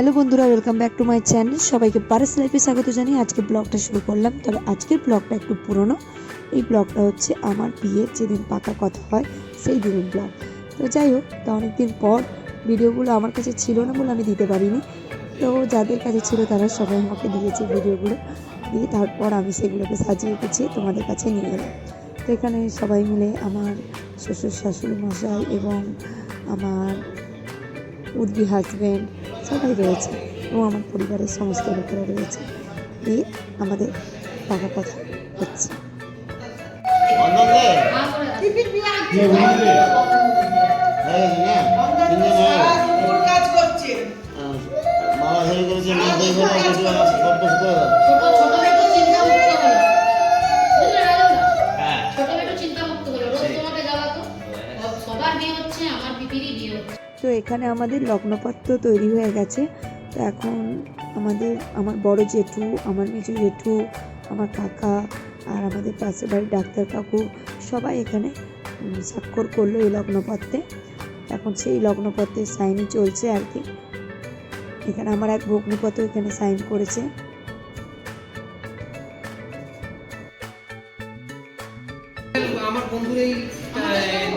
Hello বন্ধুরা welcome back to my channel সবাইকে পারাস লাইফে স্বাগত জানিয়ে আজকে ব্লগটা শুরু করলাম। তবে আজকের ব্লগটা একটু পুরনো। এই ব্লগটা হচ্ছে আমার বিয়ের যেদিন পাকা কথা হয়, সেই দিনের ব্লগ। তো যাই হোক, তা অনেকদিন পর ভিডিওগুলো আমার কাছে ছিল না বলে আমি দিতে পারিনি। তো যাদের কাছে ছিল তারা সবাই আমাকে দিয়েছে ভিডিওগুলো। দিয়ে তারপর আমি সেগুলোকে সাজিয়ে গুছিয়ে তোমাদের কাছে নিয়ে এলাম। তো এখানে সবাই মিলে আমার শ্বশুর শাশুড়ি মশাই এবং আমার উর্দি হাজব্যান্ড সবাই রয়েছে এবং আমার পরিবারের সমস্ত লোকেরা রয়েছে দিয়ে আমাদের টাকা কথা হচ্ছে হয়ে হয়ে হ্যাঁ আমার পিপিরই বিয়ে হচ্ছে তো এখানে আমাদের লগ্নপত্র তৈরি হয়ে গেছে। তো এখন আমাদের, আমার বড় জেঠু, আমার মেজো জেঠু, আমার কাকা আর আমাদের পাশের বাড়ির ডাক্তার কাকু সবাই এখানে স্বাক্ষর করল এই লগ্নপত্রে। এখন সেই লগ্নপত্রের সাইনই চলছে আর কি। এখানে আমার এক ভগ্নিপত্র এখানে সাইন করেছে। আমার বন্ধুর এই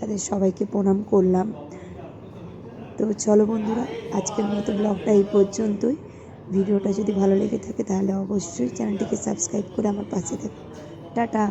তাদের সবাইকে প্রণাম করলাম। তো চলো বন্ধুরা, আজকের মতো ব্লগটা এই পর্যন্তই। ভিডিওটা যদি ভালো লেগে থাকে তাহলে অবশ্যই চ্যানেলটিকে সাবস্ক্রাইব করে আমার পাশে থাকো। টাটা।